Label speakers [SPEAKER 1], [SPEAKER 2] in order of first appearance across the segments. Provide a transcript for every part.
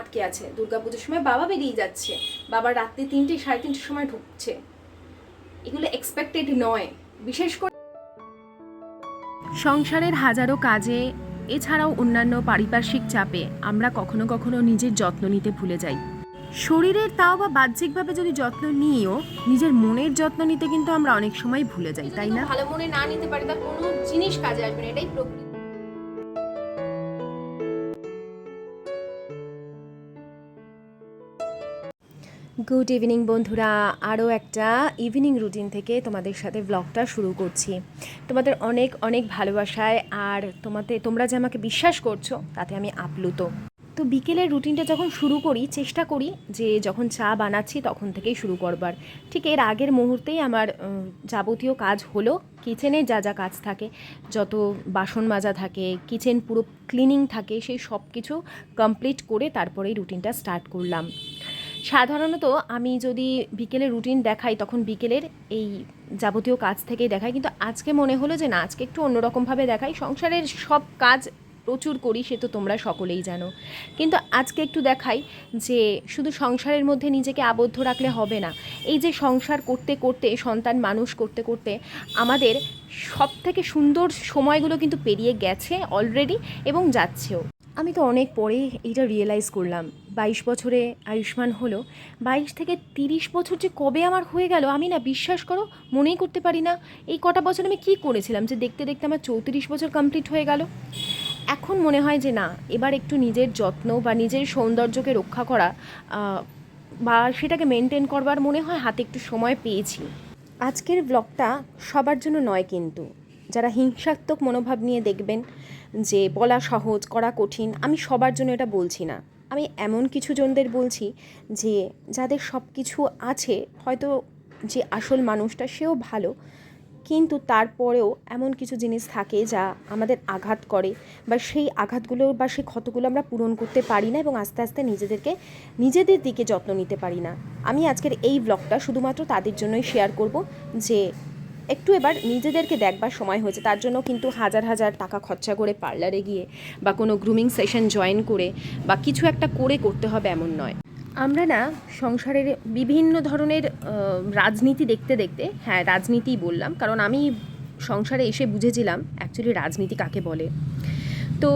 [SPEAKER 1] আটকে আছে। দুর্গাপুজোর সময় বাবা বেরিয়ে যাচ্ছে। বাবা রাত্রি তিনটে সাড়ে তিনটের সময় ঢুকছে। এগুলো এক্সপেক্টেড নয়। বিশেষ করে সংসারের হাজারো কাজে এছাড়াও অন্যান্য পারিপার্শ্বিক চাপে আমরা কখনো কখনো নিজের যত্ন নিতে ভুলে যাই। শরীরের তাও বা বাহ্যিকভাবে যদি যত্ন নিয়েও নিজের মনের যত্ন নিতে কিন্তু আমরা অনেক সময় ভুলে যাই তাই না? ভালো মনে না নিতে পারি তা কোনো জিনিস কাজে আসবে না এটাই প্রকৃতি। গুড ইভিনিং বন্ধুরা। আরও একটা ইভিনিং রুটিন থেকে তোমাদের সাথে ব্লগটা শুরু করছি। তোমাদের অনেক অনেক ভালোবাসায় আর তোমাদের তোমরা যে আমাকে বিশ্বাস করছ, তাতে আমি আপ্লুত। তো বিকেলের রুটিনটা যখন শুরু করি, চেষ্টা করি যে যখন চা বানাচ্ছি তখন থেকেই শুরু করবার। ঠিক এর আগের মুহূর্তেই আমার যাবতীয় কাজ হলো কিচেনে যা যা কাজ থাকে, যত বাসন মাজা থাকে কিচেন পুরো ক্লিনিং থাকে, সেই সব কিছু কমপ্লিট করে তারপরেই রুটিনটা স্টার্ট করলাম। সাধারণত আমি যদি বিকেলে রুটিন দেখাই, তখন বিকেলের এই যাবতীয় কাজ থেকেই দেখাই। কিন্তু আজকে মনে হলো যে না, আজকে একটু অন্যরকমভাবে দেখাই। সংসারের সব কাজ প্রচুর করি, সে তো তোমরা সকলেই জানো। কিন্তু আজকে একটু দেখাই যে, শুধু সংসারের মধ্যে নিজেকে আবদ্ধ রাখলে হবে না। এই যে সংসার করতে করতে, সন্তান মানুষ করতে করতে, আমাদের সব থেকে সুন্দর সময়গুলো কিন্তু পেরিয়ে গেছে অলরেডি এবং যাচ্ছেও। আমি তো অনেক পরে এইটা রিয়েলাইজ করলাম। বাইশ বছরে আয়ুষ্মান হলো, বাইশ থেকে তিরিশ বছর যে কবে আমার হয়ে গেল, আমি না বিশ্বাস করো মনেই করতে পারি না। এই কটা বছর আমি কী করেছিলাম যে দেখতে দেখতে আমার চৌত্রিশ বছর কমপ্লিট হয়ে গেল? এখন মনে হয় যে না, এবার একটু নিজের যত্ন বা নিজের সৌন্দর্যকে রক্ষা করা বা সেটাকে মেনটেন করবার মনে হয় হাতে একটু সময় পেয়েছি। আজকের ব্লগটা সবার জন্য নয় কিন্তু। যারা হিংসাত্মক মনোভাব নিয়ে দেখবেন যে বলা সহজ, করা কঠিন, আমি সবার জন্য এটা বলছি না। আমি এমন কিছু জনদের বলছি যে যাদের সব কিছু আছে, হয়তো যে আসল মানুষটা সেও ভালো, কিন্তু তারপরেও এমন কিছু জিনিস থাকে যা আমাদের আঘাত করে বা সেই আঘাতগুলো বা সেই ক্ষতগুলো আমরা পূরণ করতে পারি না এবং আস্তে আস্তে নিজেদেরকে, নিজেদের দিকে যত্ন নিতে পারি না। আমি আজকের এই ব্লগটা শুধুমাত্র তাদের জন্যই শেয়ার করব যে একটু এবার নিজেদেরকে দেখবার সময় হয়েছে, তার জন্য কিন্তু হাজার হাজার টাকা খরচা করে পার্লারে গিয়ে বা কোনো গ্রুমিং সেশন জয়েন করে বা কিছু একটা করে করতে হবে এমন নয়। আমরা না সংসারের বিভিন্ন ধরনের রাজনীতি দেখতে দেখতে হ্যাঁ রাজনীতিই বললাম, কারণ আমি সংসারে এসে বুঝেছিলাম অ্যাকচুয়ালি রাজনীতি কাকে বলে। তো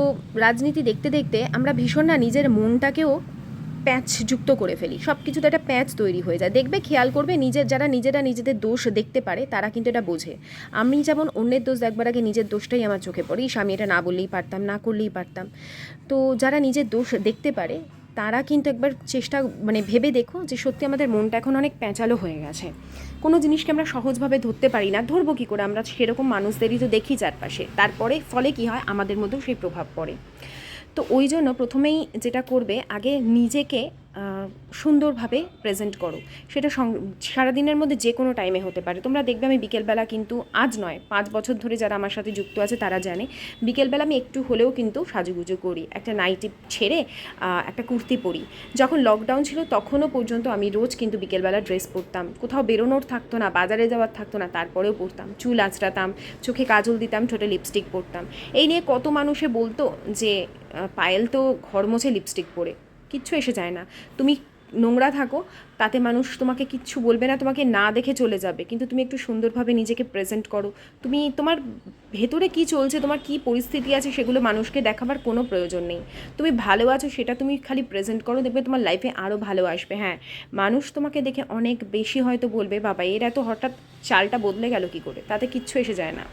[SPEAKER 1] রাজনীতি দেখতে দেখতে আমরা ভীষণ না নিজের মনটাকেও প্যাচ যুক্ত করে ফেলি। সব কিছুতে একটা প্যাচ তৈরি হয়ে যায়। দেখবে খেয়াল করবে নিজের যারা নিজেরা নিজেদের দোষ দেখতে পারে তারা কিন্তু এটা বোঝে। আমি যেমন অন্যের দোষ দেখবার আগে নিজের দোষটাই আমার চোখে পড়ে। ইস, আমি এটা না বললেই পারতাম না করলেই পারতাম। তো যারা নিজের দোষ দেখতে পারে তারা কিন্তু একবার চেষ্টা মানে ভেবে দেখো যে সত্যি আমাদের মনটা এখন অনেক প্যাঁচালো হয়ে গেছে। কোনো জিনিসকে আমরা সহজভাবে ধরতে পারি না। ধরবো কী করে? আমরা সেরকম মানুষদেরই তো দেখি চারপাশে। তারপরে ফলে কি হয়? আমাদের মধ্যেও সেই প্রভাব পড়ে। তো ওই জন্য প্রথমেই যেটা করবে, আগে নিজেকে সুন্দরভাবে প্রেজেন্ট করো। সেটা সারাদিনের মধ্যে যে কোনো টাইমে হতে পারে। তোমরা দেখবে আমি বিকেলবেলা কিন্তু আজ নয়, পাঁচ বছর ধরে যারা আমার সাথে যুক্ত আছে তারা জানে, বিকেলবেলা আমি একটু হলেও কিন্তু সাজুগুজু করি। একটা নাইটি ছেড়ে একটা কুর্তি পরি। যখন লকডাউন ছিল তখনও পর্যন্ত আমি রোজ কিন্তু বিকেলবেলা ড্রেস পরতাম। কোথাও বেরোনোর থাকতো না, বাজারে যাওয়ার থাকতো না, তারপরেও পরতাম। চুল আঁচড়াতাম, চোখে কাজল দিতাম, ঠোঁটে লিপস্টিক পরতাম। এই নিয়ে কত মানুষে বলতো যে পায়েল তো ঘর মোছে লিপস্টিক পরে, কিচ্ছু এসে যায় না। তুমি নোংরা থাকো, তাতে মানুষ তোমাকে কিচ্ছু বলবে না, তোমাকে না দেখে চলে যাবে, কিন্তু তুমি একটু সুন্দরভাবে নিজেকে প্রেজেন্ট করো। তুমি তোমার ভেতরে কি চলছে, তোমার কি পরিস্থিতি আছে, সেগুলো মানুষকে দেখাবার কোনো প্রয়োজন নেই। তুমি ভালো আছো, সেটা তুমি খালি প্রেজেন্ট করো, দেখবে তোমার লাইফে আরও ভালো আসবে হ্যাঁ। মানুষ তোমাকে দেখে অনেক বেশি হয়তো বলবে, বাবা, এর এত হঠাৎ চালটা বদলে গেল কি করে? তাতে কিচ্ছু এসে যায় না।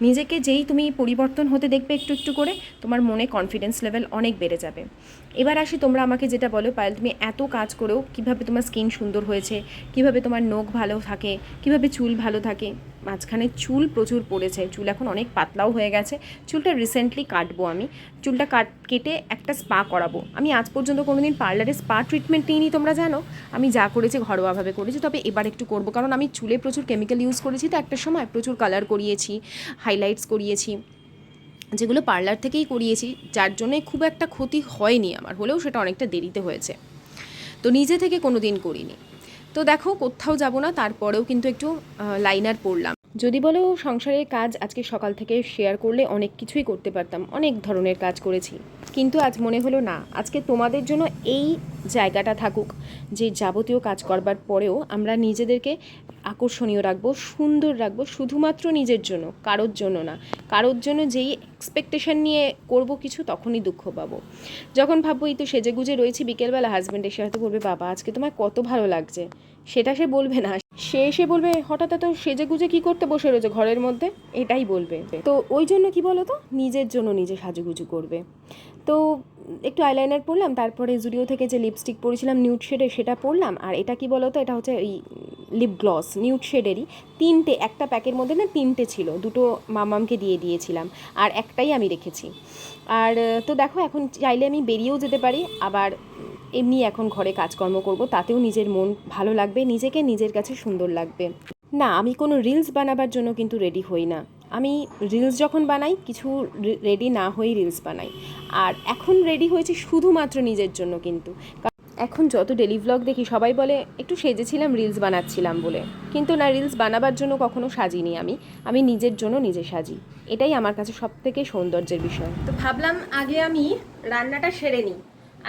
[SPEAKER 1] নিজেকে যেই তুমি পরিবর্তন হতে দেখবে একটু একটু করে, তোমার মনে কনফিডেন্স লেভেল অনেক বেড়ে যাবে। এবার আসি তোমরা আমাকে যেটা বলো, পায়েল, তুমি এত কাজ করেও কীভাবে তোমার স্কিন সুন্দর হয়েছে, কীভাবে তোমার নখ ভালো থাকে, কীভাবে চুল ভালো থাকে, মাঝখানে চুল প্রচুর পড়েছে, চুল এখন অনেক পাতলাও হয়ে গেছে, চুলটা রিসেন্টলি কাটবো আমি, চুলটা কাট, কেটে একটা স্পা করাবো। আমি আজ পর্যন্ত কোনো দিন পার্লারে স্পা ট্রিটমেন্ট নিইনি, তোমরা জানো? আমি যা করেছি ঘরোয়াভাবে করেছি, তবে এবার একটু করব, কারণ আমি চুলে প্রচুর কেমিক্যাল ইউজ করেছি, তো একটা সময় প্রচুর কালার করিয়েছি হাইলাইটস করিয়েছি। যেগুলো পার্লার থেকেই করিয়েছি, যার জন্যে খুব একটা ক্ষতি হয়নি আমার, হলেও সেটা অনেকটা দেরিতে হয়েছে। তো নিজে থেকে কোনো দিন করিনি। তো দেখো, কোথাও যাব না, তারপরেও কিন্তু একটু লাইনার পরলাম। যদি বলো, সংসারের কাজ আজকে সকাল থেকে শেয়ার করলে অনেক কিছুই করতে পারতাম, অনেক ধরনের কাজ করেছি। কিন্তু আজ মনে হলো না, আজকে তোমাদের জন্য এই জায়গাটা থাকুক, যে যাবতীয় কাজ করবার পরেও আমরা নিজেদেরকে আকর্ষণীয় রাখব, সুন্দর রাখব, শুধুমাত্র নিজের জন্য, কারোর জন্য না। কারোর জন্য যেই এক্সপেকটেশন নিয়ে করব কিছু, তখনই দুঃখ পাবো। যখন ভাববো, এই তো সেজে গুজে রয়েছি, বিকেলবেলা হাজব্যান্ড এসে হয়তো বলবে, বাবা, আজকে তোমার কত ভালো লাগছে। সেটা সে বলবে না। সে এসে বলবে, হঠাৎ এত সেজে গুজে কী করতে বসে রয়েছে ঘরের মধ্যে? এটাই বলবে। তো ওই জন্য কি বলো তো নিজের জন্য নিজে সাজুগুজু করবে। তো একটু আইলাইনার পরলাম, তারপরে জুডিও থেকে যে লিপস্টিক পরেছিলাম নিউড শেডের সেটা পরলাম। আর এটা কি বলো তো এটা হচ্ছে এই লিপ গ্লস নিউড শেডেরই তিনটে, একটা প্যাকের মধ্যে না তিনটে ছিল, দুটো মামামকে দিয়ে দিয়েছিলাম, আর একটাই আমি রেখেছি। আর তো দেখো, এখন চাইলে আমি বেরিয়েও যেতে পারি, আবার এমনি এখন ঘরে কাজকর্ম করব, তাতেও নিজের মন ভালো লাগবে, নিজেকে নিজের কাছে সুন্দর লাগবে। না, আমি কোনো রিলস বানাবার জন্য কিন্তু রেডি হই না। আমি রিলস যখন বানাই, কিছু রেডি না হয়েই রিলস বানাই। আর এখন রেডি হয়েছে শুধুমাত্র নিজের জন্য কিন্তু। এখন যত ডেলি ভ্লগ দেখি, সবাই বলে, একটু সেজেছিলাম রিলস বানাচ্ছিলাম বলে। কিন্তু না রিলস বানাবার জন্য কখনো সাজিনি আমি। আমি নিজের জন্য নিজে সাজি। এটাই আমার কাছে সব থেকে সৌন্দর্যের বিষয়। তো ভাবলাম আগে আমি রান্নাটা সেরে নিই।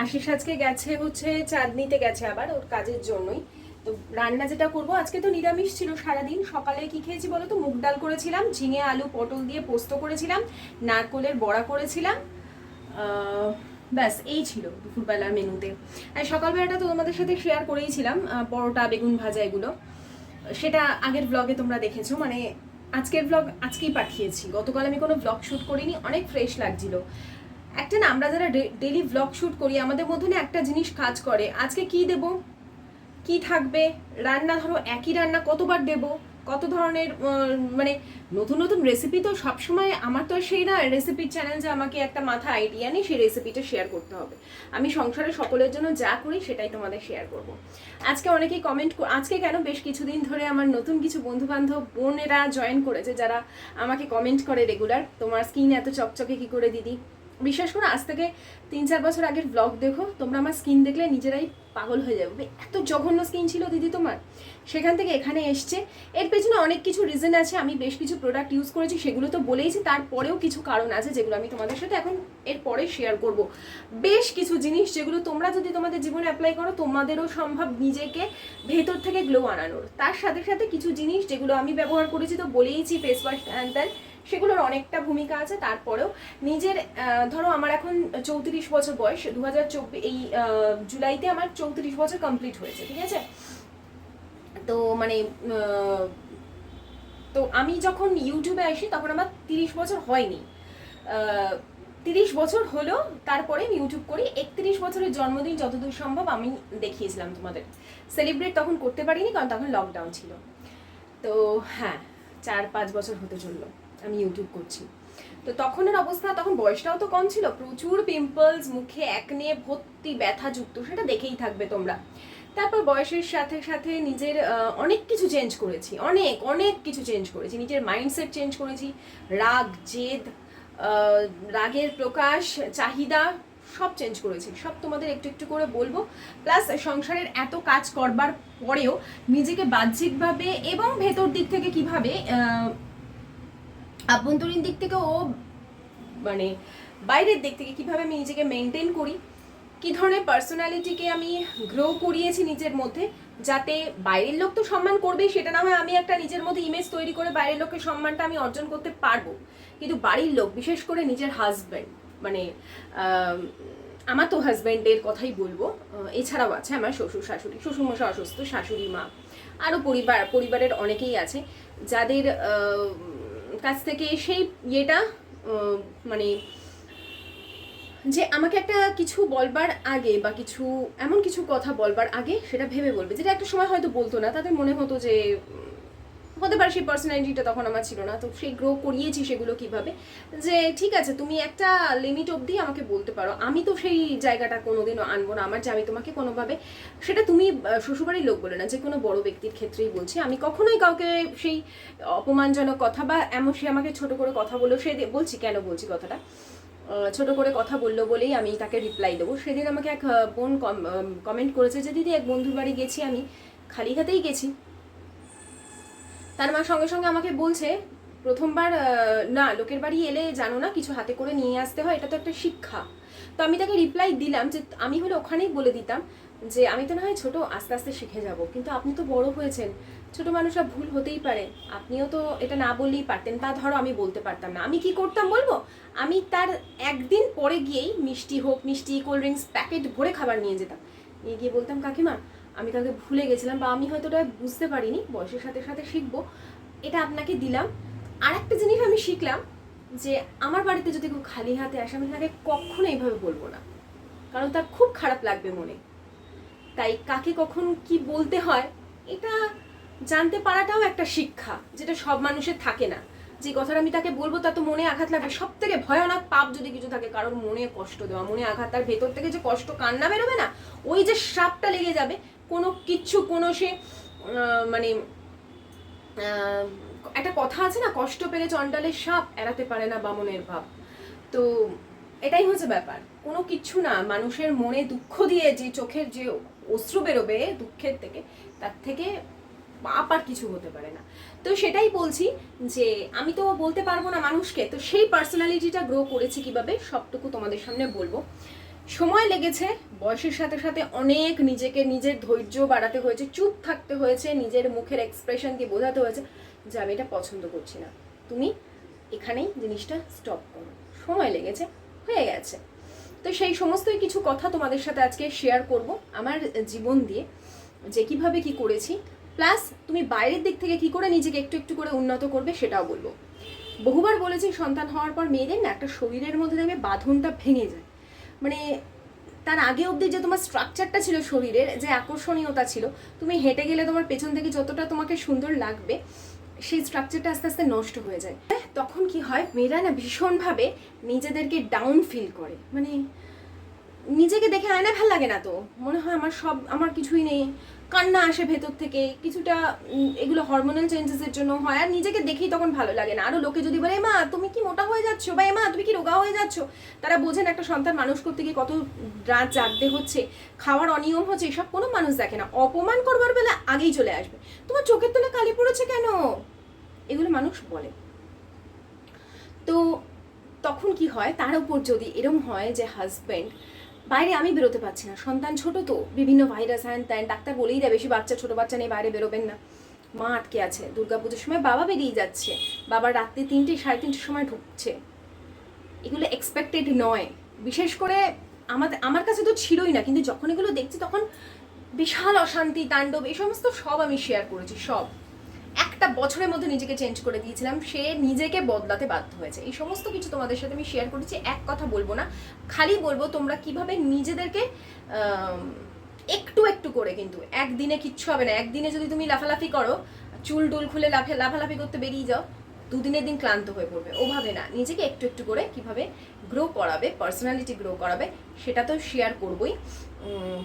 [SPEAKER 1] আশিস আজকে গেছে হচ্ছে চাঁদনিতে গেছে আবার ওর কাজের জন্যই। তো রান্না যেটা করব, আজকে তো নিরামিষ ছিল সারাদিন। সকালে কি খেয়েছি বলো তো? মুগ ডাল করেছিলাম, ঝিঙে আলু পটল দিয়ে পোস্ত করেছিলাম, নারকোলের বড়া করেছিলাম ব্যাস, এই ছিল দুপুরবেলার মেনুতে। আর সকালবেলাটা তো তোমাদের সাথে শেয়ার করেইছিলাম পরোটা, বেগুন ভাজা এগুলো। সেটা আগের ব্লগে তোমরা দেখেছ মানে আজকের ব্লগ আজকেই পাঠিয়েছি। গতকাল আমি কোনো ব্লগ শ্যুট করিনি, অনেক ফ্রেশ লাগছিল। একটা না, আমরা যারা ডেলি ব্লগ শ্যুট করি, আমাদের মধ্যে না একটা জিনিস কাজ করে। আজকে কি দেব? কি থাকবে? রান্না ধরো, একই রান্না কতবার দেব? কত ধরনের মানে নতুন নতুন রেসিপি তো সবসময় আমার তো সেই না রেসিপির চ্যানেল যে আমাকে একটা মাথা আইডিয়া নেই সেই রেসিপিটা শেয়ার করতে হবে। আমি সংসারে সকলের জন্য যা করি সেটাই তোমাদের শেয়ার করব। আজকে অনেকেই কমেন্ট আজকে কেন বেশ কিছুদিন ধরে আমার নতুন কিছু বন্ধু বান্ধব বোনেরা জয়েন করেছে, যারা আমাকে কমেন্ট করে রেগুলার তোমার স্কিন এত চকচকে কি করে দিদি? বিশ্বাস করো, আজ থেকে তিন চার বছর আগের ব্লগ দেখো, তোমরা আমার স্কিন দেখলে নিজেরাই পাগল হয়ে যাবে। এত জঘন্য স্কিন ছিল দিদি তোমার। সেখান থেকে এখানে এসছে। এর পেছনে অনেক কিছু রিজন আছে, আমি বেশ কিছু প্রোডাক্ট ইউজ করেছি, সেগুলো তো বলেইছি, তারপরেও কিছু কারণ আছে যেগুলো আমি তোমাদের সাথে এখন এর পরে শেয়ার করব। বেশ কিছু জিনিস যেগুলো তোমরা যদি তোমাদের জীবনে অ্যাপ্লাই করো, তোমাদেরও সম্ভব নিজেকে ভেতর থেকে গ্লো আনানোর। তার সাথে সাথে কিছু জিনিস যেগুলো আমি ব্যবহার করেছি, তো বলেইছি ফেস ওয়াশ ত্যান সেগুলোর অনেকটা ভূমিকা আছে। তারপরেও নিজের ধরো আমার এখন চৌত্রিশ বছর বয়স দু হাজার চব্বিশ এই জুলাইতে আমার চৌত্রিশ বছর কমপ্লিট হয়েছে, ঠিক আছে? তো মানে তো আমি যখন ইউটিউবে আসি, তখন আমার তিরিশ বছর হয়নি। তিরিশ বছর হলো, তারপরে আমি ইউটিউব করি। একত্রিশ বছরের জন্মদিন যতদূর সম্ভব আমি দেখিয়েছিলাম তোমাদের। সেলিব্রেট তখন করতে পারিনি, কারণ তখন লকডাউন ছিল। তো হ্যাঁ চার পাঁচ বছর হতে চলল। আমি ইউটিউব করছি। তো তখনের অবস্থা, তখন বয়সটাও তো কম ছিল, প্রচুর পিম্পলস মুখে একনে ভর্তি ব্যথা যুক্ত, সেটা দেখেই থাকবে তোমরা। তারপর বয়সের সাথে সাথে নিজের অনেক কিছু চেঞ্জ করেছি, অনেক অনেক কিছু চেঞ্জ করেছি। নিজের মাইন্ডসেট চেঞ্জ করেছি, রাগ, জেদ রাগের প্রকাশ, চাহিদা, সব চেঞ্জ করেছি। সব তোমাদের একটু একটু করে বলব। প্লাস সংসারের এত কাজ করবার পরেও নিজেকে বাহ্যিকভাবে এবং ভেতর দিক থেকে কীভাবে আভ্যন্তরীণ দিক থেকে ও মানে বাইরের দিক থেকে কীভাবে আমি নিজেকে মেনটেন করি, কি ধরনের পার্সোনালিটিকে আমি গ্রো করিয়েছি নিজের মধ্যে, যাতে বাইরের লোক তো সম্মান করবেই সেটা না হয় আমি একটা নিজের মধ্যে ইমেজ তৈরি করে বাইরের লোকের সম্মানটা আমি অর্জন করতে পারব। কিন্তু বাড়ির লোক, বিশেষ করে নিজের হাজব্যান্ড মানে আমার তো হাজব্যান্ডের কথাই বলব এছাড়াও আছে আমার শ্বশুর শাশুড়ি শ্বশুরমশা অসুস্থ, শাশুড়ি মা আরও পরিবার, পরিবারের অনেকেই আছে, যাদের কাছ থেকে সেই ইয়েটা মানে যে আমাকে একটা কিছু বলবার আগে বা কিছু, এমন কিছু কথা বলবার আগে সেটা ভেবে বলবে, যেটা একটা সময় হয়তো বলতো না, তাদের মনে হতো যে হতে পারে সেই পার্সোনালিটিটা তখন আমার ছিল না। তো সেই গ্রো করিয়েছি সেগুলো কীভাবে? যে ঠিক আছে, তুমি একটা লিমিট অবধি আমাকে বলতে পারো। আমি তো সেই জায়গাটা কোনোদিনও আনব না। আমার যে আমি তোমাকে কোনোভাবে, সেটা তুমি শ্বশুরবাড়ির লোক বলে না, যে কোনো বড় ব্যক্তির ক্ষেত্রেই বলছি। আমি কখনোই কাউকে সেই অপমানজনক কথা বা এমন সে আমাকে ছোট করে কথা বলল সে বলছি, কেন বলছি কথাটা? ছোট করে কথা বলল বলেই আমি তাকে রিপ্লাই দেবো। সেদিন আমাকে এক বোন কমেন্ট করেছে যে, দিদি, এক বন্ধুর বাড়ি গেছি আমি। খালি হাতেই গেছি। তার মা সঙ্গে সঙ্গে আমাকে বলছে, প্রথমবার না, লোকের বাড়ি এলে জানো না, কিছু হাতে করে নিয়ে আসতে হয়, এটা তো একটা শিক্ষা। তো আমি তাকে রিপ্লাই দিলাম যে, আমি হলে ওখানেই বলে দিতাম যে, আমি তো না হয় ছোটো, আস্তে আস্তে শিখে যাব। কিন্তু আপনি তো বড় হয়েছেন, ছোট মানুষরা ভুল হতেই পারে। আপনিও তো এটা না বললেই পারতেন। তা ধরো, আমি বলতে পারতাম না। আমি কি করতাম বলব? আমি তার একদিন পরে গিয়েই মিষ্টি হোক, মিষ্টি কোল্ড ড্রিঙ্কস প্যাকেট ভরে খাবার নিয়ে যেতাম। নিয়ে গিয়ে বলতাম, কাকিমা আমি কালকে ভুলে গেছিলাম বা আমি হয়তো ওটা বুঝতে পারিনি, বয়সের সাথে সাথে শিখব। এটা আপনাকে দিলাম। আর একটা জিনিস আমি শিখলাম যে আমার বাড়িতে যদি কেউ খালি হাতে আসে, আমি তাকে কখনো এইভাবে বলব না। কারণ তার খুব খারাপ লাগবে মনে। তাই কাকে কখন কি বলতে হয়, এটা জানতে পারাটাও একটা শিক্ষা, যেটা সব মানুষের থাকে না। যে কথাটা আমি তাকে বলব তা তো মনে আঘাত লাগবে। সব থেকে ভয়ানক পাপ যদি কিছু থাকে, কারোর মনে কষ্ট দেওয়া, মনে আঘাত, তার ভেতর থেকে যে কষ্ট কান্না বেরোবে না, ওই যে সাপটা লেগে যাবে, কোনো কিচ্ছু কোনো সে মানে একটা কথা আছে না, কষ্ট পেলে চণ্ডালের সাপ এড়াতে পারে না বামনের ভাব। তো এটাই হচ্ছে ব্যাপার। কোনো কিচ্ছু না, মানুষের মনে দুঃখ দিয়ে যে চোখের যে অশ্রু বেরোবে দুঃখের থেকে, তার থেকে পাপ আর কিছু হতে পারে না। তো সেটাই বলছি যে আমি তো বলতে পারব না মানুষকে, তো সেই পার্সোনালিটিটা গ্রো করেছি কীভাবে সবটুকু তোমাদের সামনে বলব। সময় লেগেছে, বয়সের সাথে সাথে অনেক নিজেকে নিজের ধৈর্য বাড়াতে হয়েছে, চুপ থাকতে হয়েছে, নিজের মুখের এক্সপ্রেশন দিয়ে বোঝাতে হয়েছে যে আমি এটা পছন্দ করছি না। তুমি এখানেই জিনিসটা স্টপ করো। সময় লেগেছে, হয়ে গেছে। তো সেই সমস্তই কিছু কথা তোমাদের সাথে আজকে শেয়ার করব আমার জীবন দিয়ে, যে কীভাবে কি করেছি প্লাস তুমি বাইরের দিক থেকে কি করে নিজেকে একটু একটু করে উন্নত করবে সেটাও বলব। বহুবার বলেছি সন্তান হওয়ার পর মেয়েদের না একটা শরীরের মধ্যে দেখবে বাঁধনটা ভেঙে যায়। মানে তার আগে অবধি যে তোমার স্ট্রাকচারটা ছিল শরীরের, যে আকর্ষণীয়তা ছিল, তুমি হেঁটে গেলে তোমার পেছন থেকে যতটা তোমাকে সুন্দর লাগবে, সেই স্ট্রাকচারটা আস্তে আস্তে নষ্ট হয়ে যায়। তখন কি হয়, মেয়েরা না ভীষণভাবে নিজেদেরকে ডাউন ফিল করে। মানে নিজেকে দেখে আয়না ভালো লাগে না তো। মনে হয় আমার সব, আমার কিছুই নেই। কান্না আসে ভেতর থেকে, কিছুটা এগুলো হরমোনাল চেঞ্জেসের জন্য হয়, আর নিজেকে দেখেই তখন ভালো লাগে না। আরও লোকে যদি বলে "এ মা তুমি কি মোটা হয়ে যাচ্ছ? বা "এ মা তুমি কি রোগা হয়ে যাচ্ছ? তারা বোঝেন একটা সন্তান মানুষ করতে গিয়ে কত রাত জাগতে হচ্ছে, খাওয়ার অনিয়ম হচ্ছে, এসব কোনো মানুষ দেখে না। অপমান করবার বেলা আগেই চলে আসবে। তোমার চোখের তলে কালি পড়েছে কেন? এগুলো মানুষ বলে। তো তখন কি হয়? তার উপর যদি এরম হয় যে হাজব্যান্ড বাইরে আমি বেরোতে পারছি না। সন্তান ছোট তো, বিভিন্ন ভাইরাস হ্যান ত্যান ডাক্তার বলেই দেয়, বেশি বাচ্চা, ছোট বাচ্চা নেই বাইরে বেরোবেন না। মা আটকে আছে, দুর্গাপুজোর সময় বাবা বেরিয়ে যাচ্ছে। বাবা রাত্রি তিনটে, সাড়ে তিনটের সময় ঢুকছে। এগুলো এক্সপেক্টেড নয়। বিশেষ করে আমাদের, আমার কাছে তো ছিলই না, কিন্তু যখন এগুলো দেখছি তখন বিশাল অশান্তি, তাণ্ডব, এই সমস্ত সব আমি শেয়ার করেছি, সব। একটা বছরের মধ্যে নিজেকে চেঞ্জ করে দিয়েছিলাম, সে নিজেকে বদলাতে বাধ্য হয়েছে। এই সমস্ত কিছু তোমাদের সাথে আমি শেয়ার করেছি, এক কথা বলব না। খালি বলব তোমরা কীভাবে নিজেদেরকে একটু একটু করে কিন্তু, একদিনে কিচ্ছু হবে না। একদিনে যদি তুমি লাফালাফি করো, চুল টুল খুলে লাফে, লাফালাফি করতে বেরিয়ে যাও, দুদিনের দিন ক্লান্ত হয়ে পড়বে। ওভাবে না, নিজেকে একটু একটু করে কীভাবে গ্রো করাবে পার্সোনালিটি গ্রো করাবে, সেটা তো শেয়ার করবই।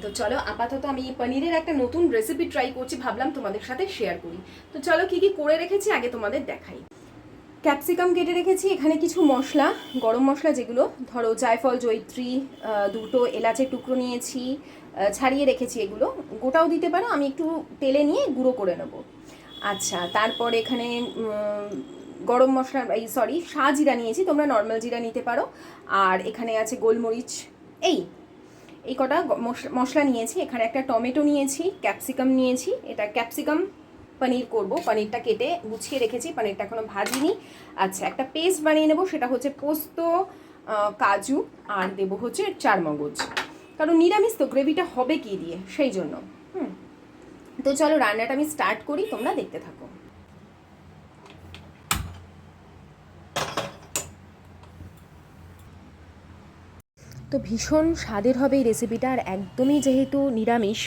[SPEAKER 1] তো চলো আপাতত আমি পনিরের একটা নতুন রেসিপি ট্রাই করছি ভাবলাম তোমাদের সাথে শেয়ার করি। তো চলো কি কি করে রেখেছি আগে তোমাদের দেখাই। ক্যাপসিকাম কেটে রেখেছি এখানে কিছু মশলা গরম মশলা যেগুলো ধরো জায়ফল জয়ত্রী আহ, দুটো এলাচের টুকরো নিয়েছি ছাড়িয়ে রেখেছি এগুলো। গোটাও দিতে পারো আমি একটু তেলে নিয়ে গুঁড়ো করে নেব। আচ্ছা তারপর এখানে গরম মশলা এই সরি শাহ জিরা নিয়েছি তোমরা নর্মাল জিরা নিতে পারো। আর এখানে আছে গোলমরিচ এই এই কটা মশ- মশলা নিয়েছি। এখানে একটা টমেটো নিয়েছি, ক্যাপসিকাম নিয়েছি। এটা ক্যাপসিকাম পনির করব। পনিরটা কেটে গুছিয়ে রেখেছি। পনিরটা এখনও ভাজিনি। আচ্ছা একটা পেস্ট বানিয়ে নেব। সেটা হচ্ছে পোস্ত কাজু, আর দেবো হচ্ছে চার চারমগজ। কারণ নিরামিষ তো, গ্রেভিটা হবে কি দিয়ে? সেই জন্য। হুম। তো চলো, রান্নাটা আমি স্টার্ট করি। তোমরা দেখতে থাকো। তো ভীষণ স্বাদের হবে এই রেসিপিটা আর একদমই যেহেতু নিরামিষ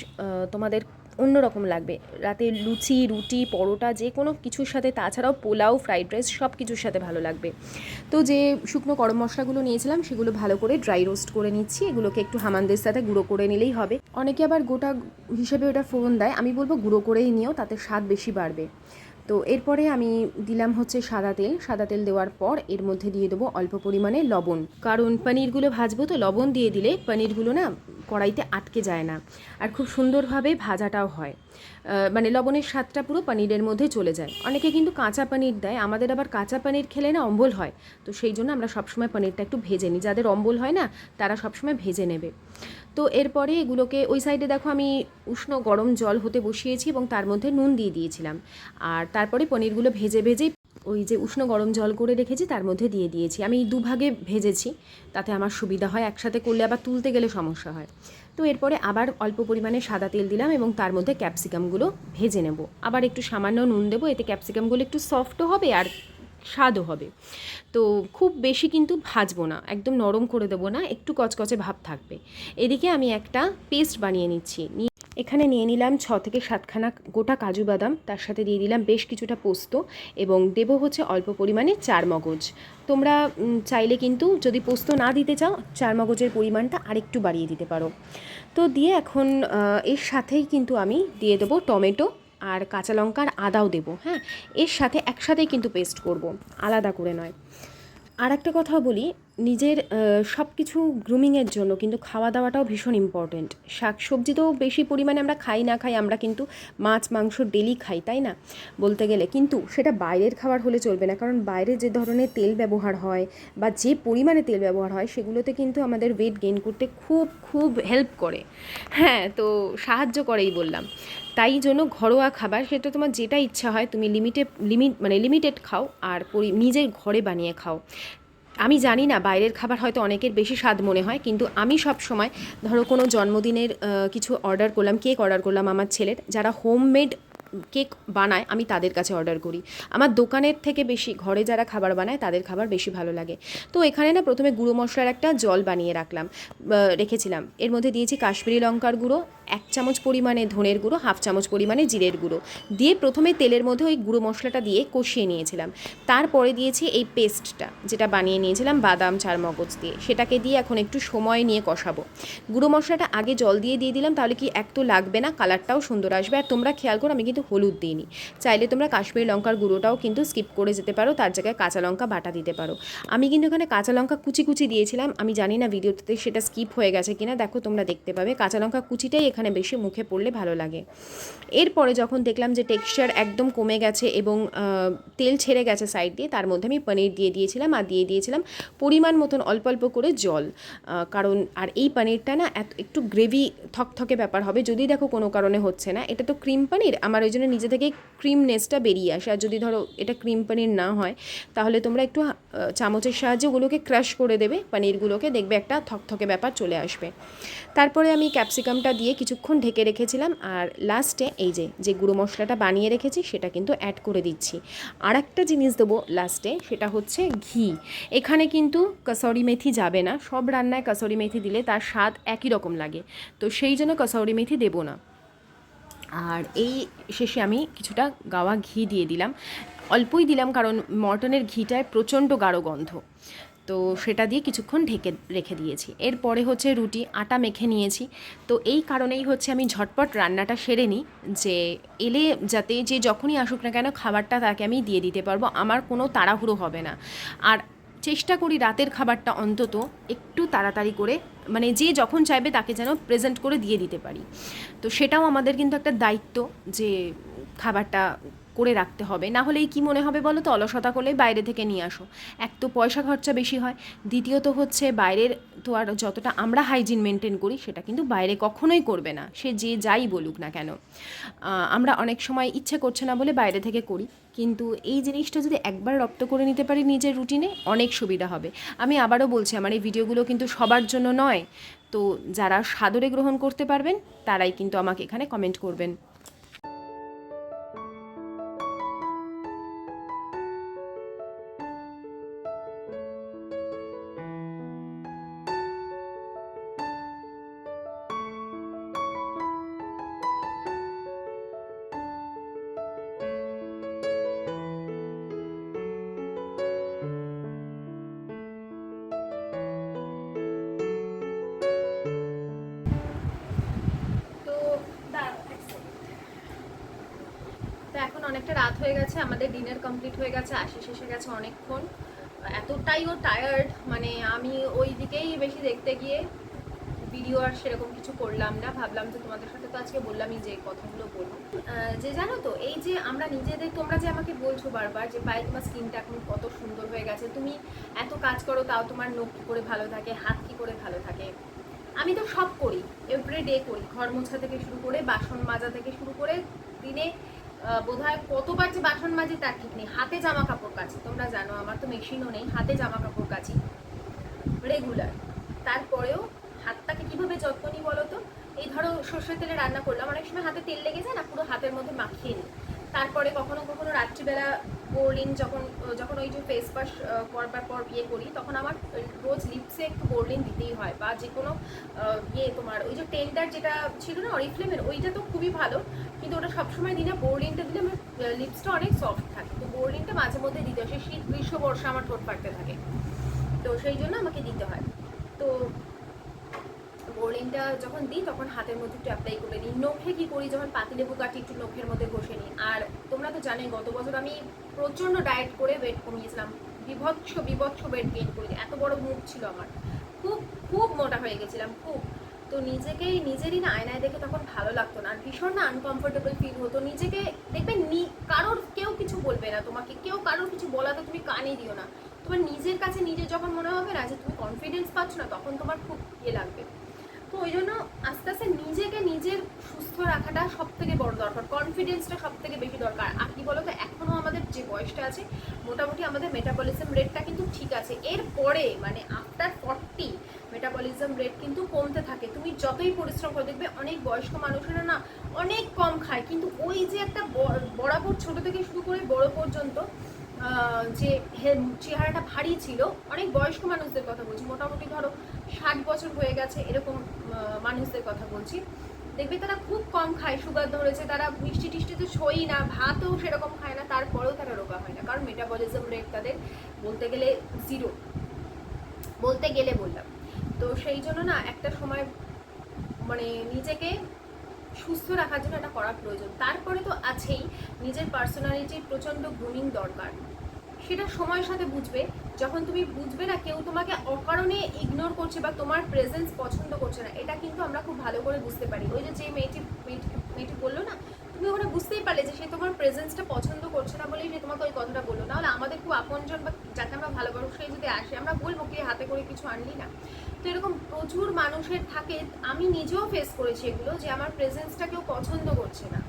[SPEAKER 1] তোমাদের অন্যরকম লাগবে। রাতে লুচি, রুটি, পরোটা, যে কোনো কিছুর সাথে, তাছাড়াও পোলাও ফ্রাইড রাইস সব কিছুর সাথে ভালো লাগবে। তো যে শুকনো গরম মশলাগুলো নিয়েছিলাম, সেগুলো ভালো করে ড্রাই রোস্ট করে নিচ্ছি। এগুলোকে একটু হামানদের সাথে গুঁড়ো করে নিলেই হবে। অনেকে আবার গোটা হিসেবে ওটা ফোড়ন দেয়। আমি বলব গুঁড়ো করেই নিও, তাতে স্বাদ বেশি বাড়বে। তো এরপরে আমি দিলাম হচ্ছে সাদা তেল। সাদা তেল দেওয়ার পর এর মধ্যে দিয়ে দেবো অল্প পরিমাণে লবণ। কারণ পনিরগুলো ভাজবো তো লবণ দিয়ে দিলে পনিরগুলো না কড়াইতে আটকে যায় না। আর খুব সুন্দরভাবে ভাজাটাও হয়। মানে লবণের স্বাদটা পুরো পনিরের মধ্যে চলে যায়। অনেকে কিন্তু কাঁচা পনির দেয়, আমাদের আবার কাঁচা পনির খেলে না অম্বল হয়। তো সেই জন্য আমরা সবসময় পনিরটা একটু ভেজে নিই। যাদের অম্বল হয় না, তারা সবসময় ভেজে নেবে। তো এরপরে এগুলোকে ওই সাইডে দেখো আমি উষ্ণ গরম জল হতে বসিয়েছি এবং তার মধ্যে নুন দিয়ে দিয়েছিলাম। আর তারপরে পনিরগুলো ভেজে ভেজেই ওই যে উষ্ণ গরম জল করে রেখেছি, তার মধ্যে দিয়ে দিয়েছি। আমি দুভাগে ভেজেছি, তাতে আমার সুবিধা হয়। একসাথে করলে আবার তুলতে গেলে সমস্যা হয়। তো এরপরে আবার অল্প পরিমাণে সাদা তেল দিলাম এবং তার মধ্যে ক্যাপসিকামগুলো ভেজে নেব। আবার একটু সামান্য নুন দেবো, এতে ক্যাপসিকামগুলো একটু সফটও হবে আর স্বাদও হবে। তো খুব বেশি কিন্তু ভাজবো না, একদম নরম করে দেবো না, একটু কচকচে ভাব থাকবে। এদিকে আমি একটা পেস্ট বানিয়ে নিচ্ছি। এখানে নিয়ে নিলাম ছ থেকে সাতখানা গোটা কাজু বাদাম, তার সাথে দিয়ে দিলাম বেশ কিছুটা পোস্ত এবং দেব হচ্ছে অল্প পরিমাণে চার মগজ তোমরা চাইলে কিন্তু যদি পোস্ত না দিতে চাও চার মগজের পরিমাণটা আরেকটু বাড়িয়ে দিতে পারো। তো দিয়ে এখন এর সাথেই কিন্তু আমি দিয়ে দেবো টমেটো আর কাঁচা লঙ্কার আদাও দেবো হ্যাঁ? এর সাথে একসাথেই কিন্তু পেস্ট করব, আলাদা করে নয়। আর একটা কথা বলি নিজের সব কিছু গ্রুমিংয়ের জন্য কিন্তু খাওয়া দাওয়াটাও ভীষণ ইম্পর্ট্যান্ট শাক সবজি তো বেশি পরিমাণে আমরা খাই, না খাই, আমরা কিন্তু মাছ, মাংস ডেলি খাই, তাই না? বলতে গেলে। কিন্তু সেটা বাইরের খাবার হলে চলবে না, কারণ বাইরে যে ধরনের তেল ব্যবহার হয় বা যে পরিমাণে তেল ব্যবহার হয়, সেগুলোতে কিন্তু আমাদের ওয়েট গেইন করতে খুব খুব হেল্প করে। হ্যাঁ তো সাহায্য করেই বললাম। তাই জন্য ঘরোয়া খাবার, সেটা তোমার যেটা ইচ্ছা হয়, তুমি লিমিটে লিমিট মানে লিমিটেড খাও, আর নিজের ঘরে বানিয়ে খাও। আমি জানি না, বাইরের খাবার হয়তো অনেকের বেশি স্বাদ মনে হয়, কিন্তু আমি সব সময় ধরো কোনো জন্মদিনের কিছু অর্ডার করলাম কেক অর্ডার করলাম আমার ছেলের, যারা হোমমেড কেক বানায়, আমি তাদের কাছে অর্ডার করি। আমার দোকানের থেকে বেশি, ঘরে যারা খাবার বানায়, তাদের খাবার বেশি ভালো লাগে। তো এখানে না, প্রথমে গুঁড়ো মশলার একটা জল বানিয়ে রাখলাম রেখেছিলাম। এর মধ্যে দিয়েছি কাশ্মীরি লঙ্কার গুঁড়ো এক চামচ পরিমাণে ধনের গুঁড়ো, হাফ চামচ পরিমাণে জিরের গুঁড়ো। দিয়ে প্রথমে তেলের মধ্যে ওই গুঁড়ো মশলাটা দিয়ে কষিয়ে নিয়েছিলাম। তারপরে দিয়েছি এই পেস্টটা, যেটা বানিয়ে নিয়েছিলাম বাদাম চার মগজ দিয়ে। সেটাকে দিয়ে এখন একটু সময় নিয়ে কষাবো। গুঁড়ো মশলাটা আগে জল দিয়ে দিয়ে দিলাম, তাহলে কি এক তো লাগবে না, কালারটাও সুন্দর আসবে। আর তোমরা খেয়াল করো, আমি কিন্তু হলুদ দিইনি। চাইলে তোমরা কাশ্মীরি লঙ্কার গুঁড়োটাও কিন্তু স্কিপ করে যেতে পারো, তার জায়গায় কাঁচা লঙ্কা বাটা দিতে পারো। আমি কিন্তু এখানে কাঁচা লঙ্কা কুচি কুচি দিয়েছিলাম, আমি জানি না ভিডিওতে সেটা স্কিপ হয়ে গেছে কিনা, দেখো তোমরা দেখতে পাবে। কাঁচা লঙ্কা কুচিটাই এখানে বেশি মুখে পড়লে ভালো লাগে। এরপরে যখন দেখলাম যে টেক্সচার একদম কমে গেছে এবং তেল ছেড়ে গেছে সাইড দিয়ে, তার মধ্যে আমি পনির দিয়ে দিয়েছিলাম আর দিয়ে দিয়েছিলাম পরিমাণ মতন অল্প অল্প করে জল। কারণ আর এই পনিরটা না এত, একটু গ্রেভি থকথকে ব্যাপার হবে। যদি দেখো কোনো কারণে হচ্ছে না, এটা তো ক্রিম পনির আমার ওই জন্য নিজে থেকে ক্রিমনেসটা বেরিয়ে আসে। আর যদি ধরো এটা ক্রিম পনির না হয়, তাহলে তোমরা একটু চামচের সাহায্যে ওগুলোকে ক্রাশ করে দেবে পনিরগুলোকে দেখবে একটা থকথকে ব্যাপার চলে আসবে। তারপরে আমি ক্যাপসিকামটা দিয়ে কিছুক্ষণ ঢেকে রেখেছিলাম আর লাস্টে এই যে যে গুঁড়ো মশলাটা বানিয়ে রেখেছি সেটা কিন্তু অ্যাড করে দিচ্ছি। আর একটা জিনিস দেবো লাস্টে সেটা হচ্ছে ঘি। এখানে কিন্তু কসৌরি মেথি যাবে না, সব রান্নায় কসৌরি মেথি দিলে তার স্বাদ একই রকম লাগে। তো সেই জন্য কসৌরি মেথি দেবো না। আর এই শেষে আমি কিছুটা গাওয়া ঘি দিয়ে দিলাম। অল্পই দিলাম কারণ মটনের ঘিটায় প্রচণ্ড গাঢ় গন্ধ। তো সেটা দিয়ে কিছুক্ষণ ঢেকে, রেখে দিয়েছি। এরপরে হচ্ছে রুটি, আটা মেখে নিয়েছি। তো এই কারণেই হচ্ছে আমি ঝটপট রান্নাটা সেরে নিই যে এলে যাতে যে যখনই আসুক না কেন খাবারটা তাকে আমি দিয়ে দিতে পারব, আমার কোনো তাড়াহুড়ো হবে না। আর চেষ্টা করি রাতের খাবারটা অন্তত একটু তাড়াতাড়ি করে মানে যে যখন চাইবে তাকে যেন প্রেজেন্ট করে দিয়ে দিতে পারি। তো সেটাও আমাদের কিন্তু একটা দায়িত্ব যে খাবারটা করে রাখতে হবে। না হলে কি মনে হবে বলো তো? অলসতা করলে বাইরে থেকে নিয়ে আসো। এক তো পয়সা খরচা বেশি হয়। দ্বিতীয়ত হচ্ছে বাইরের তো আর যতটা আমরা হাইজিন মেনটেন করি, সেটা কিন্তু বাইরে কখনোই করবে না। সে যে যাই বলুক না কেন। আমরা অনেক সময় ইচ্ছে করছে না বলে বাইরে থেকে করি। কিন্তু এই জিনিসটা যদি একবার রপ্ত করে নিতে পারি নিজের রুটিনে অনেক সুবিধা হবে। আমি আবারও বলছি, আমার এই ভিডিওগুলো কিন্তু সবার জন্য নয়। তো যারা সাদরে গ্রহণ করতে পারবেন, তারাই কিন্তু আমাকে এখানে কমেন্ট করবেন। অনেকটা রাত হয়ে গেছে, আমাদের ডিনার কমপ্লিট হয়ে গেছে, আশিস শেষে গেছে অনেকক্ষণ। এতটাই ও টায়ার্ড মানে আমি ওই দিকেই বেশি দেখতে গিয়ে ভিডিও আর সেরকম কিছু করলাম না। ভাবলাম যে তোমাদের সাথে তো আজকে বললামই যে কথাগুলো বলব। যে জানো তো, এই যে আমরা নিজেদের, তোমরা যে আমাকে বলছো বারবার যে পায়ে তোমার স্কিনটা এখন কত সুন্দর হয়ে গেছে, তুমি এত কাজ করো, তাও তোমার নখ কী করে ভালো থাকে, হাত কী করে ভালো থাকে। আমি তো সব করি এভরি ডে করি, ঘর মোছা থেকে শুরু করে, বাসন মাজা থেকে শুরু করে, দিনে বোধহয় কতবার যে বাসন মাজি তার ঠিক নেই। হাতে জামা কাপড় কাচি, তোমরা জানো, আমার তো মেশিনও নেই, হাতে জামা কাপড় কাচি। রেগুলার তারপরেও হাতটাকে কীভাবে যত্ন নিই বলো তো? এই ধরো সর্ষের তেলে রান্না করলাম, অনেক সময় হাতে তেল লেগে যায় না, পুরো হাতের মধ্যে মাখিয়ে নিই। তারপরে কখনো কখনো রাত্রিবেলা বোর্লিং যখন যখন ওই যে ফেস ওয়াশ করবার পর ইয়ে করি, তখন আমার রোজ লিপসে একটু বোর্লিং দিতেই হয় বা যে কোনো ইয়ে তোমার ওই যে টেন্ডার যেটা ছিল না অরিফ্লেমের ওইটা তো খুবই ভালো। কিন্তু ওটা সবসময় দিনে বোর্লিংটা দিলে আমার লিপসটা অনেক সফট থাকে। তো বোর্লিংটা মাঝে মধ্যে দিতে হয়। সেই শীত গ্রীষ্ম বর্ষা আমার ঠোঁট ফাটতে থাকে। তো সেই জন্য আমাকে দিতে হয়। তো বোর্লিংটা যখন দিই, তখন হাতের মধ্যে একটু অ্যাপ্লাই করে নিই। নখে কী করি, যখন পাতিলেবু কাটি একটু নখের মধ্যে ঘষে নিই। আর তোমরা তো জানোই, গত বছর আমি প্রচণ্ড ডায়েট করে ওয়েট কমিয়েছিলাম। বিভৎস বিভৎস ওয়েট গেইন করি এত বড় মুখ ছিল আমার। খুব খুব মোটা হয়ে গেছিলাম, খুব। তো নিজেকেই, নিজেরই না আয়নায় দেখে তখন ভালো লাগতো না। আর ভীষণ না আনকমফোর্টেবল ফিল হতো। নিজেকে দেখবে নি- কারোর কেউ কিছু বলবে না তোমাকে। কেউ কারোর কিছু বলাতে তুমি কানে দিও না। তোমার নিজের কাছে নিজের যখন মনে হবে না যে তুমি কনফিডেন্স পাচ্ছ না, তখন তোমার খুব ইয়ে লাগবে। তো ওই জন্য আস্তে আস্তে নিজেকে নিজের সুস্থ রাখাটা সব থেকে বড় দরকার। কনফিডেন্সটা সব থেকে বেশি দরকার। আর কি বলতো এখনও আমাদের যে বয়সটা আছে, মোটামুটি আমাদের মেটাবলিজম রেটটা কিন্তু ঠিক আছে। এরপরে মানে আফটার ফর্টি মেটাবলিজম রেট কিন্তু কমতে থাকে। তুমি যতই পরিশ্রম করে দেখবে, অনেক বয়স্ক মানুষেরা না অনেক কম খায়। কিন্তু ওই যে একটা বরাবর ছোট থেকে শুরু করে বড় পর্যন্ত যে চেহারাটা ভারী ছিল, অনেক বয়স্ক মানুষদের কথা বলছি। মোটামুটি ধরো ষাট বছর হয়ে গেছে এরকম মানুষদের কথা বলছি। দেখবে তারা খুব কম খায় সুগার ধরেছে তারা মিষ্টি টিষ্টি তো ছই না, ভাতও সেরকম খায় না, তারপরেও তারা রোগা হয় না, কারণ মেটাবলিজম রেট তাদের বলতে গেলে জিরো বলতে গেলে বললাম। তো সেই জন্য না একটা সময় মানে নিজেকে সুস্থ রাখার জন্য এটা করা প্রয়োজন। তারপরে তো আছেই, নিজের পার্সোনালিটির প্রচণ্ড গ্রুমিং দরকার। সেটা সময়ের সাথে বুঝবে। যখন তুমি বুঝবে না, কেউ তোমাকে অকারণে ইগনোর করছে বা তোমার প্রেজেন্স পছন্দ করছে না, এটা কিন্তু আমরা খুব ভালো করে বুঝতে পারি। ওই যে যে মেয়েটি মেয়েটি বলল না, তুমি ওখানে বুঝতেই পারলে যে সে তোমার প্রেজেন্সটা পছন্দ করছে না বলেই সে তোমাকে ওই কথাটা বলল। নাহলে আমাদের খুব আপনজন বা যাকে আমরা ভালোবাসো সেই যদি আসে, আমরা বলব, কি হাতে করে কিছু আনলি না? তো এরকম প্রচুর মানুষের থাকে, আমি নিজেও ফেস করেছি এগুলো, যে আমার প্রেজেন্সটা কেউ পছন্দ করছে না।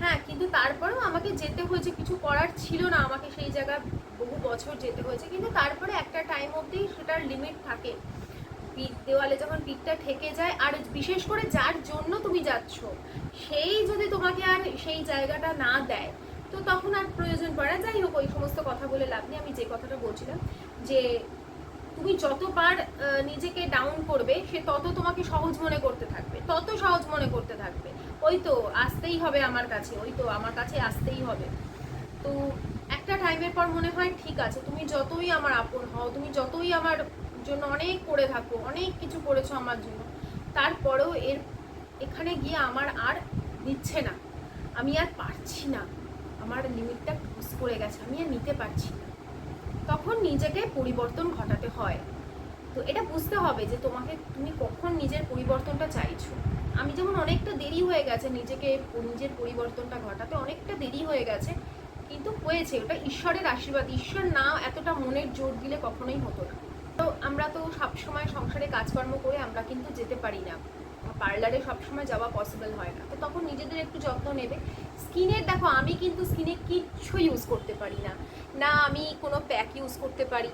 [SPEAKER 1] হ্যাঁ কিন্তু তারপরেও আমাকে যেতে হয়েছে, কিছু করার ছিল না আমাকে সেই জায়গায় বছর যেতে হয়েছে, কিন্তু তারপরে একটা টাইম অবধি সেটার লিমিট থাকে। পিঠ দেওয়ালে যখন পিঠটা ঠেকে যায়, আর বিশেষ করে যার জন্য তুমি যাচ্ছ, সেই যদি তোমাকে আর সেই জায়গাটা না দেয়, তো তখন আর প্রয়োজন পড়ে যাই হোক, ওই সমস্ত কথা বলে লাভ নেই। আমি যে কথাটা বলছিলাম, যে তুমি যতবার নিজেকে ডাউন করবে, সে তত তোমাকে সহজ মনে করতে থাকবে, তত সহজ মনে করতে থাকবে। ওই তো, আসতেই হবে আমার কাছে, ওই তো, আমার কাছে আসতেই হবে। তো একটা টাইমের পর মনে হয় ঠিক আছে, তুমি যতই আমার আপন হও, তুমি যতই আমার জন্য অনেক করে থাকো, অনেক কিছু করেছ আমার জন্য, তারপরেও এর, এখানে গিয়ে আমার আর নিচ্ছে না। আমি আর পারছি না। আমার লিমিটটা ক্রস করে গেছে, আমি আর নিতে পারছি না। তখন নিজেকে পরিবর্তন ঘটাতে হয়। তো এটা বুঝতে হবে যে তোমাকে, তুমি কখন নিজের পরিবর্তনটা চাইছো। আমি যেমন অনেকটা দেরি হয়ে গেছে নিজেকে, নিজের পরিবর্তনটা ঘটাতে, অনেকটা দেরি হয়ে গেছে। কিন্তু হয়েছে, ওটা ঈশ্বরের আশীর্বাদ। ঈশ্বর না এতটা মনের জোর দিলে কখনোই হতো না। তো আমরা তো সবসময় সংসারে কাজকর্ম করে আমরা কিন্তু যেতে পারি না। পার্লারে সবসময় যাওয়া পসিবল হয় না। তো তখন নিজেদের একটু যত্ন নেবে। স্কিনের দেখো, আমি কিন্তু স্কিনে কিচ্ছু ইউজ করতে পারি না। না, আমি কোনো প্যাক ইউজ করতে পারি।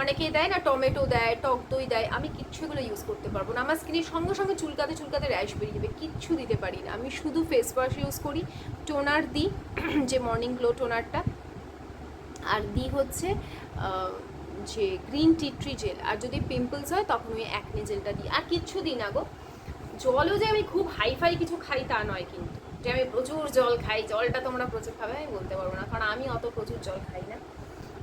[SPEAKER 1] অনেকে দেয় না, টমেটো দেয়, টক দই দেয়, আমি কিচ্ছু এগুলো ইউজ করতে পারব না। আমার স্কিনের সঙ্গে সঙ্গে চুলকাতে চুলকাতে র্যাশ বেরিয়ে যাবে, কিচ্ছু দিতে পারি না। আমি শুধু ফেস ওয়াশ ইউজ করি। টোনার দিই যে মর্নিং গ্লো টোনারটা আর দিই হচ্ছে যে গ্রিন টি ট্রি জেল আর যদি পিম্পলস হয়, তখন ওই অ্যাকনে জেলটা দিই আর কিচ্ছু দিই না গো। জলও যে আমি খুব হাইফাই কিছু খাই, তা নয় কিন্তু। যে আমি প্রচুর জল খাই, জলটা তোমরা প্রচুর খাবে, আমি বলতে পারব না। কারণ আমি অত প্রচুর জল খাই না।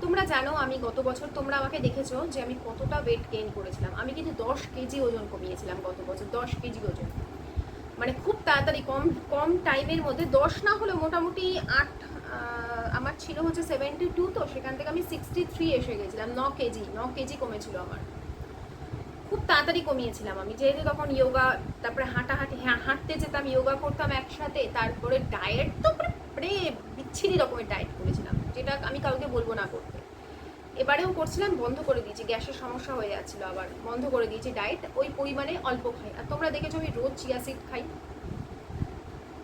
[SPEAKER 1] তোমরা জানো, আমি গত বছর তোমরা আমাকে দেখেছ যে আমি কতটা ওয়েট গেইন করেছিলাম। আমি কিন্তু দশ কেজি ওজন কমিয়েছিলাম গত বছর, দশ কেজি ওজন। মানে খুব তাড়াতাড়ি, কম কম টাইমের মধ্যে দশ না হলে মোটামুটি আট আমার ছিল হচ্ছে সেভেন্টি টু তো সেখান থেকে আমি সিক্সটি থ্রি এসে গেছিলাম, ন কেজি ন কেজি কমেছিল আমার। খুব তাড়াতাড়ি কমিয়েছিলাম আমি, যেহেতু তখন যোগা তারপরে হাঁটাহাঁটি হ্যাঁ হাঁটতে যেতাম যোগা করতাম একসাথে, তারপরে ডায়েট তো পুরো বিচ্ছিরি রকমের ডায়েট করেছিলাম। যেটা আমি কাউকে বলব না করতে। এবারেও করছিলাম, বন্ধ করে দিয়েছি, গ্যাসের সমস্যা হয়ে যাচ্ছিল আবার, বন্ধ করে দিয়েছি ডায়েট ওই পরিমাণে অল্প খাই। আর তোমরা দেখেছ আমি রোজ চিয়া সিড খাই।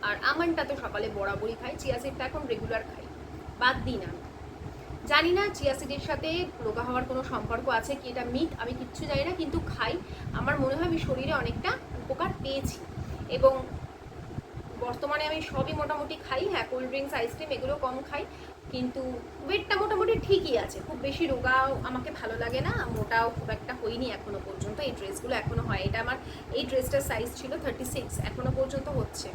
[SPEAKER 1] আর আমনটা তো সকালে বরাবরই খাই চিয়া সিডটা এখন রেগুলার খাই। বাদ দিই না জানি না চিয়া সিডের সাথে রোগা হওয়ার কোনো সম্পর্ক আছে কি, এটা মিথ আমি কিচ্ছু জানি না, কিন্তু খাই। আমার মনে হয় আমি শরীরে অনেকটা উপকার পেয়েছি। এবং বর্তমানে আমি সবই মোটামুটি খাই হ্যাঁ কোল্ড ড্রিঙ্কস আইসক্রিম এগুলো কম খাই। কিন্তু ওয়েটটা মোটামুটি ঠিকই আছে। খুব বেশি রোগাও আমাকে ভালো লাগে না, মোটাও খুব একটা হয়নি এখনও পর্যন্ত। এই ড্রেসগুলো এখনও হয়। এটা আমার, এই ড্রেসটার সাইজ ছিল থার্টি সিক্স এখনও পর্যন্ত হচ্ছে।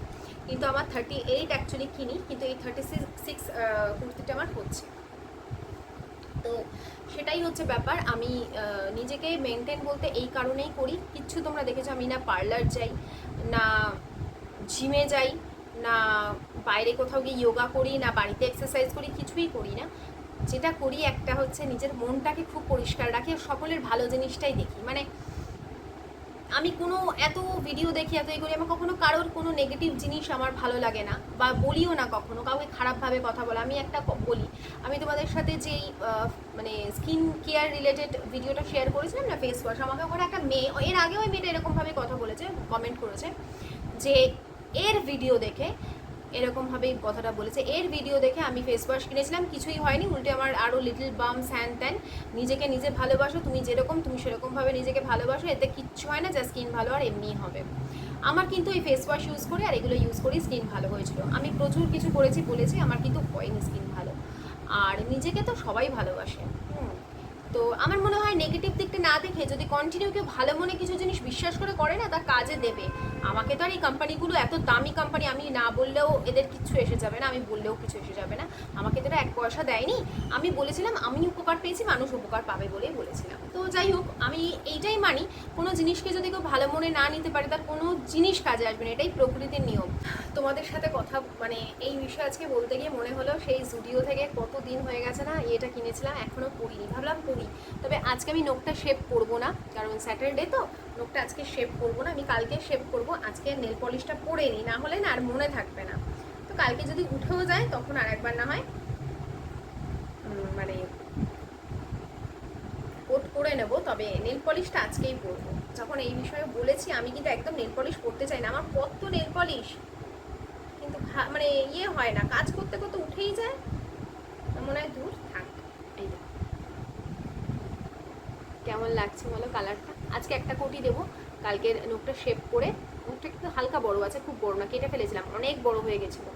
[SPEAKER 1] কিন্তু আমার থার্টি এইট অ্যাকচুয়ালি কিনি, কিন্তু এই থার্টি সিক্স কুর্তিটা আমার হচ্ছে। তো সেটাই হচ্ছে ব্যাপার। আমি নিজেকে মেনটেন বলতে এই কারণেই করি। কিচ্ছু তোমরা দেখেছ, আমি না পার্লার যাই, না জিমে যাই না বাইরে কোথাও গিয়ে যোগা করি, না বাড়িতে এক্সারসাইজ করি, কিছুই করি না। যেটা করি একটা হচ্ছে নিজের মনটাকে খুব পরিষ্কার রাখি সকলের ভালো জিনিসটাই দেখি। মানে আমি কোনো এত ভিডিও দেখি, এত এই করি, আমার কখনো কারোর কোনো নেগেটিভ জিনিস আমার ভালো লাগে না বা বলিও না কখনো, কাউকে খারাপভাবে কথা বলা। আমি একটা বলি, আমি তোমাদের সাথে যেই মানে স্কিন কেয়ার রিলেটেড ভিডিওটা শেয়ার করেছিলাম না ফেস ওয়াশ আমাকে ওখানে একটা মেয়ে, এর আগেও ওই মেয়েটা এরকমভাবে কথা বলেছে কমেন্ট করেছে যে এর ভিডিও দেখে এরকমভাবেই কথাটা বলেছে। এর ভিডিও দেখে আমি ফেস ওয়াশ কিনেছিলাম, কিছুই হয়নি, উল্টে আমার আরও লিটল বাম স্যান ত্যান নিজেকে নিজে ভালোবাসো, তুমি যেরকম, তুমি সেরকমভাবে নিজেকে ভালোবাসো, এতে কিচ্ছু হয় না যা স্কিন ভালো আর এমনিই হবে। আমার কিন্তু এই ফেস ওয়াশ ইউজ করে, আর এগুলো ইউজ করেই স্কিন ভালো হয়েছিল। আমি প্রচুর কিছু করেছি, বলেছি, আমার কিন্তু হয়নি স্কিন ভালো। আর নিজেকে তো সবাই ভালোবাসে। তো আমার মনে হয় নেগেটিভ দিকটা না দেখে যদি কন্টিনিউ কেউ ভালো মনে কিছু জিনিস বিশ্বাস করে করে না, তা কাজে দেবে। আমাকে তো আর এই কোম্পানিগুলো এত দামি কোম্পানি আমি না বললেও এদের কিছু এসে যাবে না, আমি বললেও কিছু এসে যাবে না। আমাকে তো এক পয়সা দেয়নি। আমি বলেছিলাম, আমি উপকার পেয়েছি, মানুষ উপকার পাবে বলেই বলেছিলাম। তো যাই হোক, আমি এইটাই মানি, কোনো জিনিসকে যদি কেউ ভালো মনে না নিতে পারে, তার কোনো জিনিস কাজে আসবে না, এটাই প্রকৃতির নিয়ম। তোমাদের সাথে কথা মানে এই বিষয়ে আজকে বলতে গিয়ে মনে হলো, সেই জুডিও থেকে কত দিন হয়ে গেছে না এটা কিনেছিলাম এখনও পরিনি ভাবলাম পরি তবে আজকে আমি নোকটা শেপ করব না, কারণ স্যাটারডে তো নোকটা আজকে শেপ করব না, আমি কালকে শেপ করব, আজকে নেল পলিশটা পরে নিই, না হলে না আর মনে থাকবে না। তো কালকে যদি উঠেও যায়, তখন আর একবার না হয় মানে কোট করে নেব, তবে নেল পলিশটা আজকেই পরবো। যখন এই বিষয়ে বলেছি, আমি কিন্তু একদম নেল পলিশ করতে চাই না, আমার কত নেল পলিশ কিন্তু মানে ইয়ে হয় না, কাজ করতে করতে উঠেই যায়, মনে হয় দূর থাক এই দেখো। কেমন লাগছে বলো কালারটা? আজকে একটা কোটি দেবো। কালকে নোকটা শেপ করে। নোকটা কিন্তু হালকা বড় আছে, খুব বড় না, কেটে ফেলেছিলাম। অনেক বড় হয়ে গেছিল।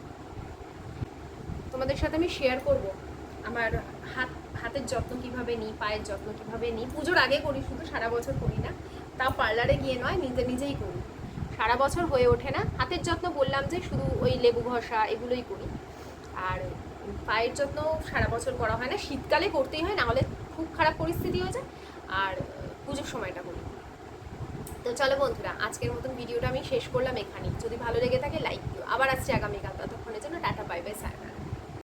[SPEAKER 1] তোমাদের সাথে আমি শেয়ার করব। আমার হাত, হাতের যত্ন কীভাবে নিই, পায়ের যত্ন কীভাবে নিই। পুজোর আগে করি, শুধু সারা বছর করি না। তাও পার্লারে গিয়ে নয়, নিজে নিজেই করি। সারা বছর হয়ে ওঠে না। হাতের যত্ন বললাম যে শুধু ওই লেবু ঘষা এগুলোই করি। আর পায়ের যত্ন সারা বছর করা হয় না। শীতকালে করতেই হয় না হলে খুব খারাপ পরিস্থিতি হয়ে যায়। আর পুজোর সময়টা করি। তো চলো বন্ধুরা, আজকের মতন ভিডিওটা আমি শেষ করলাম এখানেই। যদি ভালো লেগে থাকে লাইক দিও। আবার আসছি আগামীকাল। ততক্ষণের জন্য টাটা বাই বাই সায়না